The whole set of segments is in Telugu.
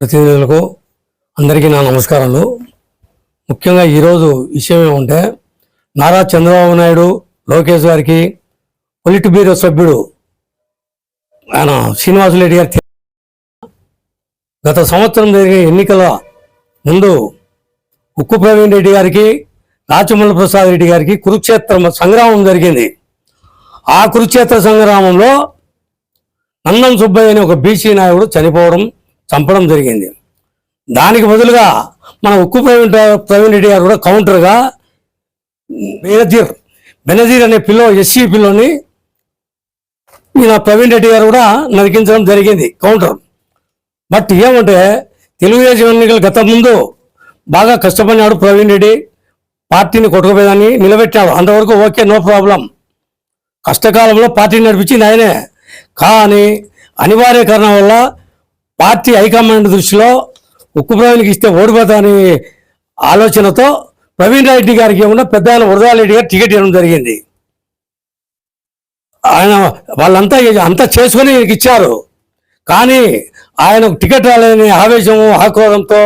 ప్రతినిధులకు అందరికీ నా నమస్కారాలు. ముఖ్యంగా ఈరోజు విషయం ఏమంటే నారా చంద్రబాబు నాయుడు లోకేష్ గారికి పొలిట్ బ్యూరో సభ్యుడు ఆయన శ్రీనివాసరెడ్డి గారి గత సంవత్సరం జరిగిన ఎన్నికల ముందు ఉక్కు ప్రవీణ్ రెడ్డి గారికి రాచమల్ల ప్రసాద్ రెడ్డి గారికి కురుక్షేత్ర సంగ్రామం జరిగింది. ఆ కురుక్షేత్ర సంగ్రామంలో నందం సుబ్బయ్య అనే ఒక బీసీ నాయకుడు చనిపోవడం చంపడం జరిగింది. దానికి బదులుగా మన ఉక్కు ప్రవీణ్ ప్రవీణ్ రెడ్డి గారు కూడా కౌంటర్గా బెనజీర్ బెనజీర్ అనే పిల్లో ఎస్సీ పిల్లోని ఈయన ప్రవీణ్ రెడ్డి గారు కూడా నరికించడం జరిగింది కౌంటర్ బట్ ఏమంటే తెలుగుదేశం ఎన్నికలు గత ముందు బాగా కష్టపడినాడు ప్రవీణ్ రెడ్డి. పార్టీని కొట్టుకుపోయేదాన్ని నిలబెట్టాడు. అంతవరకు ఓకే నో ప్రాబ్లం. కష్టకాలంలో పార్టీని నడిపించింది ఆయనే. కానీ అనివార్య కారణం వల్ల పార్టీ హైకమాండ్ దృష్టిలో ఉక్కు ప్రవీణ్కి ఇస్తే ఓడిపోతామని ఆలోచనతో ప్రవీణ్ రెడ్డి గారికి ఏమన్నా పెద్ద ఆయన వరదారెడ్డి గారు టికెట్ ఇవ్వడం జరిగింది. ఆయన వాళ్ళంతా అంతా చేసుకొని ఈయనకి ఇచ్చారు. కానీ ఆయనకు టికెట్ రాలేని ఆవేశము ఆక్రోధంతో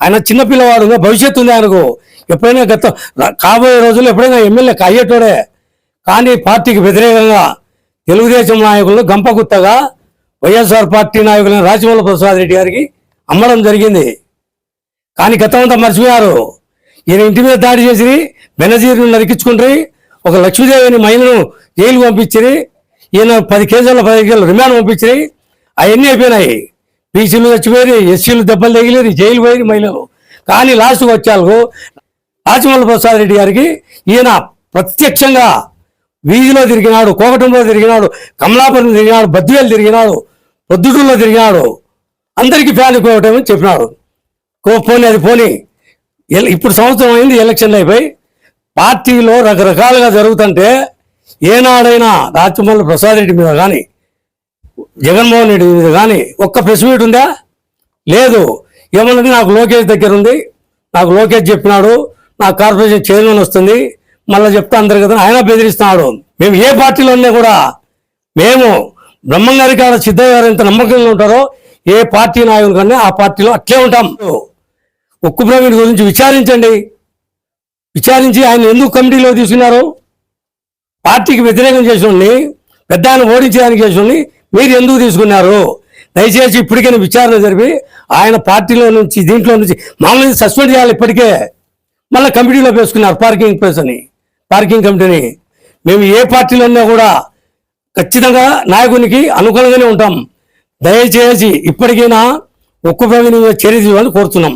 ఆయన చిన్నపిల్లవాడు భవిష్యత్తు ఉంది ఆయనకు. ఎప్పుడైనా గత కాబోయే రోజుల్లో ఎప్పుడైనా ఎమ్మెల్యే అయ్యేటోడే కానీ పార్టీకి వ్యతిరేకంగా తెలుగుదేశం నాయకులు గంపగుత్తగా వైఎస్ఆర్ పార్టీ నాయకులైన రాజమౌళి ప్రసాద్ రెడ్డి గారికి అమ్మడం జరిగింది. కానీ గతమంతా మర్చిపోయారు. ఈయన ఇంటి మీద దాడి చేసి బెనజీర్ను నరికించుకుంటారు ఒక లక్ష్మీదేవి అనే మహిళను జైలు పంపించిరి ఈయన పది కేజీల పది కేజీలు రిమాండ్ పంపించి అవన్నీ అయిపోయినాయి. బీసీలు చచ్చిపోయి ఎస్సీలు దెబ్బలు తగిలేరు జైలు పోయి మహిళలు. కానీ లాస్ట్కి వచ్చాలకు రాజమౌళి ప్రసాద్ రెడ్డి గారికి ఈయన ప్రత్యక్షంగా వీధిలో తిరిగినాడు కోకటంలో తిరిగినాడు కమలాపురం తిరిగినాడు బద్దివేలు తిరిగినాడు పొద్దుటూరులో తిరిగినాడు. అందరికీ ఫ్యాన్ కోవటమని చెప్పినాడు. కో పోనీ అది పోనీ. ఇప్పుడు సంవత్సరం అయింది ఎలక్షన్లు అయిపోయి పార్టీలో రకరకాలుగా జరుగుతుంటే ఏనాడైనా రాచమల్లి ప్రసాద్ రెడ్డి మీద కానీ జగన్మోహన్ రెడ్డి మీద కానీ ఒక్క ప్రెస్ మీట్ ఉందా? లేదు. ఏమన్నది నాకు లోకేష్ దగ్గర ఉంది నాకు లోకేష్ చెప్పినాడు. నా కార్పొరేషన్ చైర్మన్ వస్తుంది. మళ్ళీ చెప్తా అందరు కదా ఆయన బెదిరిస్తున్నాడు. మేము ఏ పార్టీలో ఉన్నా కూడా మేము బ్రహ్మంగారి కాడ సిద్ధయ్య గారు ఎంత నమ్మకంగా ఉంటారో ఏ పార్టీ నాయకుడు కన్నా ఆ పార్టీలో అట్లే ఉంటాం. ఉక్కు ప్రవీణ్ గురించి విచారించండి. విచారించి ఆయన ఎందుకు కమిటీలో తీసుకున్నారు? పార్టీకి వ్యతిరేకం చేసిన పెద్ద ఆయన ఓడించడానికి చేసిన మీరు ఎందుకు తీసుకున్నారు? దయచేసి ఇప్పటికైనా విచారణ జరిపి ఆయన పార్టీలో నుంచి దీంట్లో నుంచి మామూలుగా సస్పెండ్ చేయాలి ఇప్పటికే. మళ్ళీ కమిటీలో వేసుకున్నారు పార్కింగ్ ప్లేస్ అని. పార్కింగ్ కమిటీని. మేము ఏ పార్టీలో ఉన్నా కూడా ఖచ్చితంగా నాయకునికి అనుకూలంగానే ఉంటాం. దయచేసి ఇప్పటికైనా ఒక్క ప్రవీణ చర్య తీసుకోవాలని కోరుతున్నాం.